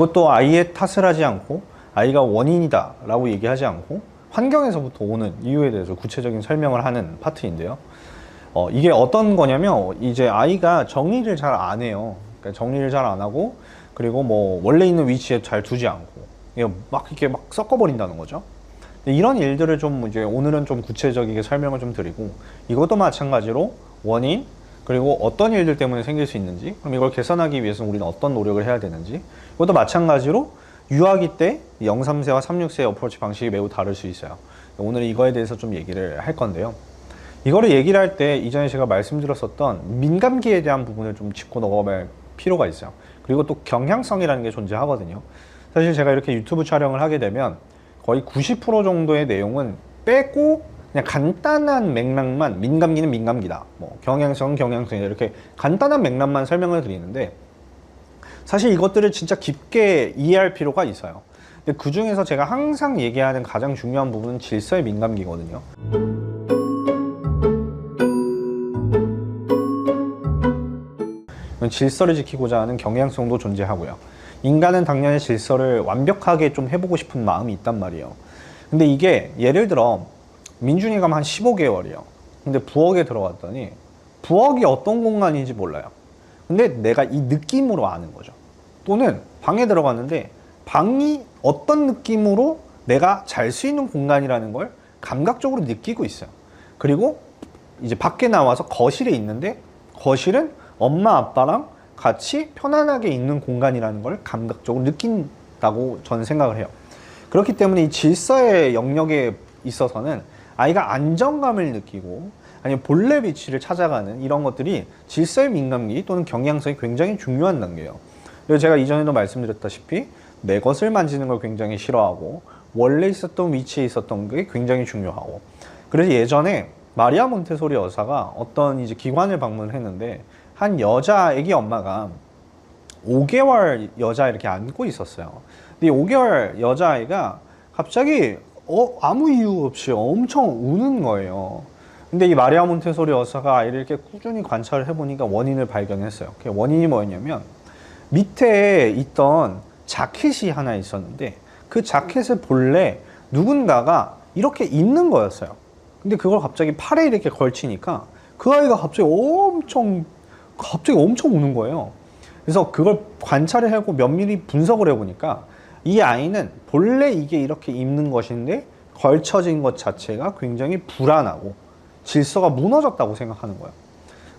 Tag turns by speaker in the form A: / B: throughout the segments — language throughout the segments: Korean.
A: 그것도 아이의 탓을 하지 않고 아이가 원인이다 라고 얘기하지 않고 환경에서부터 오는 이유에 대해서 구체적인 설명을 하는 파트인데요. 어, 이게 어떤 거냐면 이제 아이가 정리를 잘 안 해요. 그러니까 정리를 잘 안 하고 그리고 뭐 원래 있는 위치에 잘 두지 않고 막 이렇게 막 섞어버린다는 거죠. 이런 일들을 좀 이제 오늘은 좀 구체적이게 설명을 좀 드리고 이것도 마찬가지로 원인 그리고 어떤 일들 때문에 생길 수 있는지 그럼 이걸 개선하기 위해서 우리는 어떤 노력을 해야 되는지 이것도 마찬가지로 유아기 때 0, 3세와 3, 6세의 어프로치 방식이 매우 다를 수 있어요. 오늘 이거에 대해서 좀 얘기를 할 건데요. 이거를 얘기를 할 때 이전에 제가 말씀드렸었던 민감기에 대한 부분을 좀 짚고 넘어갈 필요가 있어요. 그리고 또 경향성이라는 게 존재하거든요. 사실 제가 이렇게 유튜브 촬영을 하게 되면 거의 90% 정도의 내용은 빼고 그냥 간단한 맥락만 민감기는 민감기다. 뭐 경향성 경향성이다. 이렇게 간단한 맥락만 설명을 드리는데 사실 이것들을 진짜 깊게 이해할 필요가 있어요. 근데 그 중에서 제가 항상 얘기하는 가장 중요한 부분은 질서의 민감기거든요. 질서를 지키고자 하는 경향성도 존재하고요. 인간은 당연히 질서를 완벽하게 좀 해보고 싶은 마음이 있단 말이에요. 근데 이게 예를 들어 민준이가 한 15개월이에요. 근데 부엌에 들어갔더니 부엌이 어떤 공간인지 몰라요. 근데 내가 이 느낌으로 아는 거죠. 또는 방에 들어갔는데 방이 어떤 느낌으로 내가 잘 수 있는 공간이라는 걸 감각적으로 느끼고 있어요. 그리고 이제 밖에 나와서 거실에 있는데 거실은 엄마 아빠랑 같이 편안하게 있는 공간이라는 걸 감각적으로 느낀다고 저는 생각을 해요. 그렇기 때문에 이 질서의 영역에 있어서는 아이가 안정감을 느끼고 아니면 본래 위치를 찾아가는 이런 것들이 질서의 민감기 또는 경향성이 굉장히 중요한 단계예요. 그래서 제가 이전에도 말씀드렸다시피 내 것을 만지는 걸 굉장히 싫어하고 원래 있었던 위치에 있었던 게 굉장히 중요하고 그래서 예전에 마리아 몬테소리 여사가 어떤 이제 기관을 방문했는데 한 여자 아기 엄마가 5개월 여자 이렇게 안고 있었어요. 근데 이 5개월 여자아이가 갑자기 어, 아무 이유 없이 엄청 우는 거예요. 근데 이 마리아 몬테소리 여사가 아이를 이렇게 꾸준히 관찰을 해보니까 원인을 발견했어요. 그 원인이 뭐였냐면 밑에 있던 자켓이 하나 있었는데 그 자켓을 본래 누군가가 이렇게 입는 거였어요. 근데 그걸 갑자기 팔에 이렇게 걸치니까 그 아이가 갑자기 엄청 갑자기 엄청 우는 거예요. 그래서 그걸 관찰을 하고 면밀히 분석을 해보니까 이 아이는 본래 이게 이렇게 입는 것인데 걸쳐진 것 자체가 굉장히 불안하고 질서가 무너졌다고 생각하는 거예요.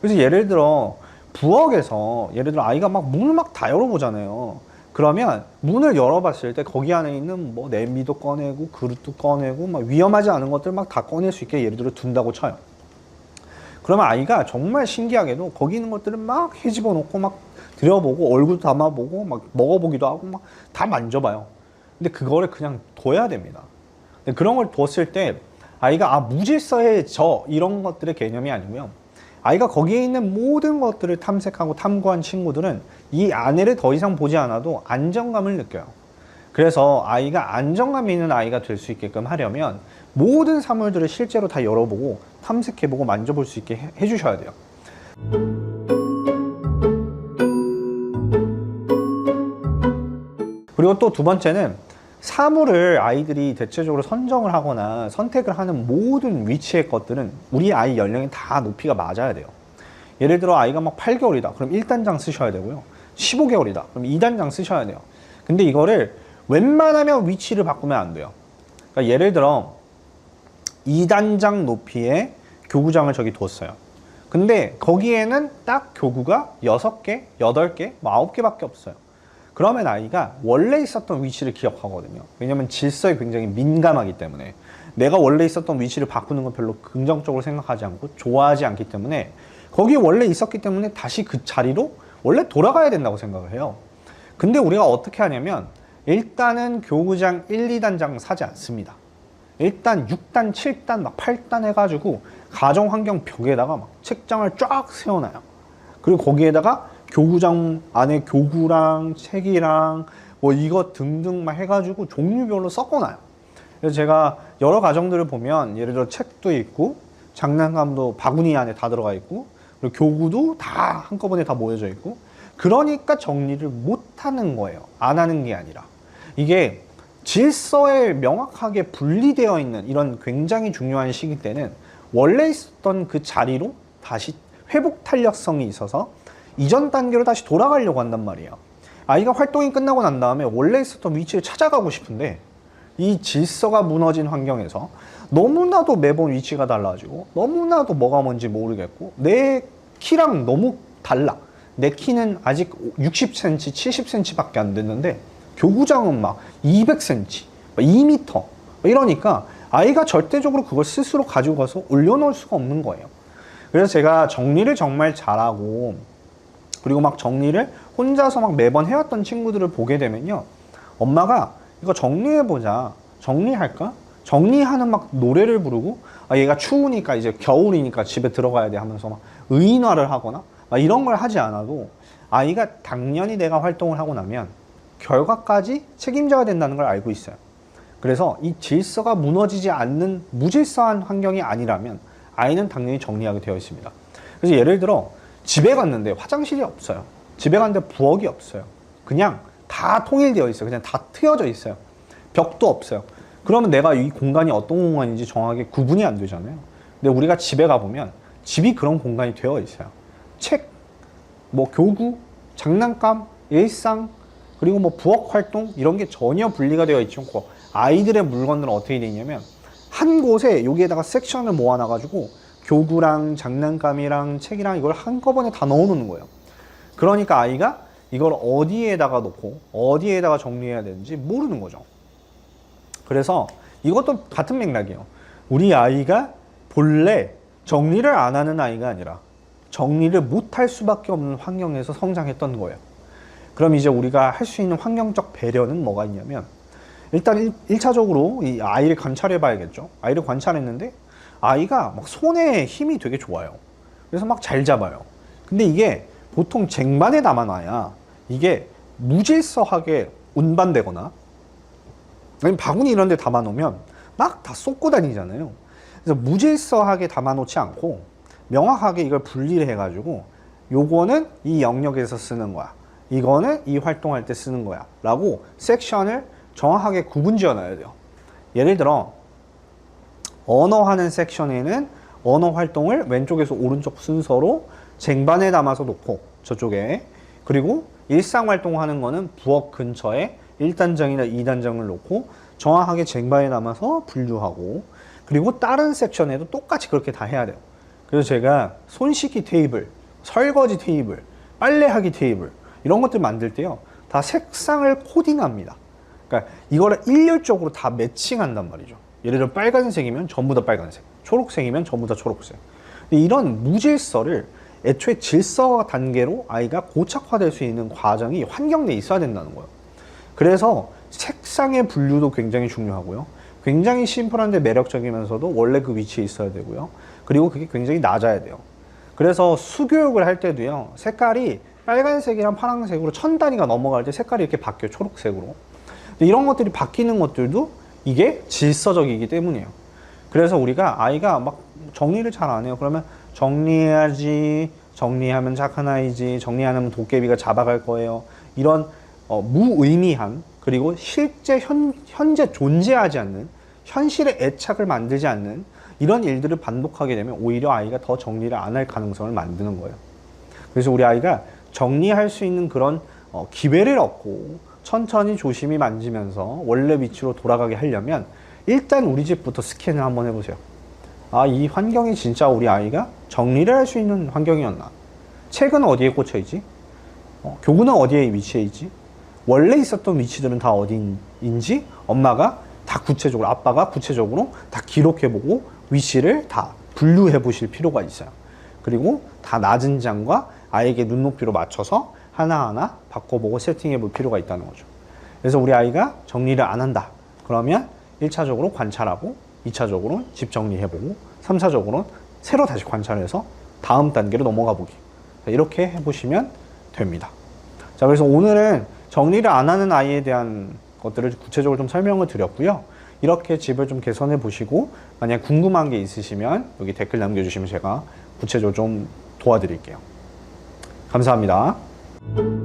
A: 그래서 예를 들어 부엌에서 예를 들어 아이가 막 문을 막 다 열어보잖아요. 그러면 문을 열어봤을 때 거기 안에 있는 뭐 냄비도 꺼내고 그릇도 꺼내고 막 위험하지 않은 것들 막 다 꺼낼 수 있게 예를 들어 둔다고 쳐요. 그러면 아이가 정말 신기하게도 거기 있는 것들을 막 헤집어 놓고 막 들여보고 얼굴 담아보고 막 먹어보기도 하고 막 다 만져봐요. 근데 그거를 그냥 둬야 됩니다. 근데 그런 걸 뒀을 때 아이가 아 무질서의 저 이런 것들의 개념이 아니고요. 아이가 거기에 있는 모든 것들을 탐색하고 탐구한 친구들은 이 안에를 더 이상 보지 않아도 안정감을 느껴요. 그래서 아이가 안정감 있는 아이가 될 수 있게끔 하려면 모든 사물들을 실제로 다 열어보고 탐색해보고 만져볼 수 있게 해- 해주셔야 돼요. 그리고 또 두 번째는 사물을 아이들이 대체적으로 선정을 하거나 선택을 하는 모든 위치의 것들은 우리 아이 연령에 다 높이가 맞아야 돼요. 예를 들어 아이가 막 8개월이다. 그럼 1단장 쓰셔야 되고요. 15개월이다. 그럼 2단장 쓰셔야 돼요. 근데 이거를 웬만하면 위치를 바꾸면 안 돼요. 그러니까 예를 들어 2단장 높이의 교구장을 저기 뒀어요. 근데 거기에는 딱 교구가 6개, 8개, 뭐 9개밖에 없어요. 그러면 아이가 원래 있었던 위치를 기억하거든요. 왜냐면 질서에 굉장히 민감하기 때문에 내가 원래 있었던 위치를 바꾸는 건 별로 긍정적으로 생각하지 않고 좋아하지 않기 때문에 거기 원래 있었기 때문에 다시 그 자리로 원래 돌아가야 된다고 생각을 해요. 근데 우리가 어떻게 하냐면 일단은 교구장 1, 2단장 사지 않습니다. 일단 6단, 7단, 막 8단 해가지고 가정환경 벽에다가 막 책장을 쫙 세워놔요. 그리고 거기에다가 교구장 안에 교구랑 책이랑 뭐 이것 등등 막 해가지고 종류별로 섞어놔요. 그래서 제가 여러 가정들을 보면 예를 들어 책도 있고 장난감도 바구니 안에 다 들어가 있고 그리고 교구도 다 한꺼번에 다 모여져 있고 그러니까 정리를 못 하는 거예요. 안 하는 게 아니라. 이게 질서에 명확하게 분리되어 있는 이런 굉장히 중요한 시기 때는 원래 있었던 그 자리로 다시 회복 탄력성이 있어서 이전 단계로 다시 돌아가려고 한단 말이에요. 아이가 활동이 끝나고 난 다음에 원래 있었던 위치를 찾아가고 싶은데 이 질서가 무너진 환경에서 너무나도 매번 위치가 달라지고 너무나도 뭐가 뭔지 모르겠고 내 키랑 너무 달라. 내 키는 아직 60cm, 70cm밖에 안 됐는데 교구장은 막 200cm, 2m 이러니까 아이가 절대적으로 그걸 스스로 가지고 가서 올려놓을 수가 없는 거예요. 그래서 제가 정리를 정말 잘하고 그리고 막 정리를 혼자서 막 매번 해왔던 친구들을 보게 되면요. 엄마가 이거 정리해보자. 정리할까? 정리하는 막 노래를 부르고 아, 얘가 추우니까 이제 겨울이니까 집에 들어가야 돼 하면서 막 의인화를 하거나 막 이런 걸 하지 않아도 아이가 당연히 내가 활동을 하고 나면 결과까지 책임져야 된다는 걸 알고 있어요. 그래서 이 질서가 무너지지 않는 무질서한 환경이 아니라면 아이는 당연히 정리하게 되어 있습니다. 그래서 예를 들어 집에 갔는데 화장실이 없어요. 집에 갔는데 부엌이 없어요. 그냥 다 통일되어 있어요. 그냥 다 트여져 있어요. 벽도 없어요. 그러면 내가 이 공간이 어떤 공간인지 정확하게 구분이 안 되잖아요. 근데 우리가 집에 가보면 집이 그런 공간이 되어 있어요. 책, 뭐 교구, 장난감, 일상, 그리고 뭐 부엌 활동 이런 게 전혀 분리가 되어 있지 않고 아이들의 물건들은 어떻게 되어 있냐면 한 곳에 여기에다가 섹션을 모아놔가지고 교구랑 장난감이랑 책이랑 이걸 한꺼번에 다 넣어 놓는 거예요. 그러니까 아이가 이걸 어디에다가 놓고 어디에다가 정리해야 되는지 모르는 거죠. 그래서 이것도 같은 맥락이에요. 우리 아이가 본래 정리를 안 하는 아이가 아니라 정리를 못할 수밖에 없는 환경에서 성장했던 거예요. 그럼 이제 우리가 할 수 있는 환경적 배려는 뭐가 있냐면 일단 일, 차적으로이 아이를 관찰해 봐야겠죠. 아이를 관찰했는데 아이가 막 손에 힘이 되게 좋아요. 그래서 막 잘 잡아요. 근데 이게 보통 쟁반에 담아놔야 이게 무질서하게 운반되거나 아니면 바구니 이런 데 담아놓으면 막 다 쏟고 다니잖아요. 그래서 무질서하게 담아놓지 않고 명확하게 이걸 분리를 해가지고 요거는 이 영역에서 쓰는 거야. 이거는 이 활동할 때 쓰는 거야. 라고 섹션을 정확하게 구분 지어 놔야 돼요. 예를 들어, 언어하는 섹션에는 언어 활동을 왼쪽에서 오른쪽 순서로 쟁반에 담아서 놓고 저쪽에 그리고 일상 활동하는 거는 부엌 근처에 1단장이나 2단장을 놓고 정확하게 쟁반에 담아서 분류하고 그리고 다른 섹션에도 똑같이 그렇게 다 해야 돼요. 그래서 제가 손 씻기 테이블, 설거지 테이블, 빨래하기 테이블 이런 것들 만들 때요. 다 색상을 코딩합니다. 그러니까 이거를 일률적으로 다 매칭한단 말이죠. 예를 들어 빨간색이면 전부 다 빨간색, 초록색이면 전부 다 초록색. 이런 무질서를 애초에 질서 단계로 아이가 고착화될 수 있는 과정이 환경 내에 있어야 된다는 거예요. 그래서 색상의 분류도 굉장히 중요하고요. 굉장히 심플한데 매력적이면서도 원래 그 위치에 있어야 되고요. 그리고 그게 굉장히 낮아야 돼요. 그래서 수교육을 할 때도요. 색깔이 빨간색이랑 파란색으로 천 단위가 넘어갈 때 색깔이 이렇게 바뀌어요. 초록색으로. 이런 것들이 바뀌는 것들도 이게 질서적이기 때문이에요. 그래서 우리가 아이가 막 정리를 잘 안 해요. 그러면 정리해야지, 정리하면 착한 아이지, 정리 안 하면 도깨비가 잡아갈 거예요. 이런 어, 무의미한 그리고 실제 현, 현재 존재하지 않는 현실의 애착을 만들지 않는 이런 일들을 반복하게 되면 오히려 아이가 더 정리를 안 할 가능성을 만드는 거예요. 그래서 우리 아이가 정리할 수 있는 그런 어, 기회를 얻고 천천히 조심히 만지면서 원래 위치로 돌아가게 하려면 일단 우리 집부터 스캔을 한번 해보세요. 아, 이 환경이 진짜 우리 아이가 정리를 할 수 있는 환경이었나? 책은 어디에 꽂혀 있지? 어, 교구는 어디에 위치해 있지? 원래 있었던 위치들은 다 어디인지 엄마가 다 구체적으로 아빠가 구체적으로 다 기록해보고 위치를 다 분류해 보실 필요가 있어요. 그리고 다 낮은 장과 아이에게 눈높이로 맞춰서 하나하나 바꿔보고 세팅해 볼 필요가 있다는 거죠. 그래서 우리 아이가 정리를 안 한다. 그러면 1차적으로 관찰하고 2차적으로 집 정리해보고 3차적으로 새로 다시 관찰해서 다음 단계로 넘어가 보기. 이렇게 해보시면 됩니다. 자, 그래서 오늘은 정리를 안 하는 아이에 대한 것들을 구체적으로 좀 설명을 드렸고요. 이렇게 집을 좀 개선해 보시고 만약 궁금한 게 있으시면 여기 댓글 남겨주시면 제가 구체적으로 좀 도와드릴게요. 감사합니다.
B: 있습니다.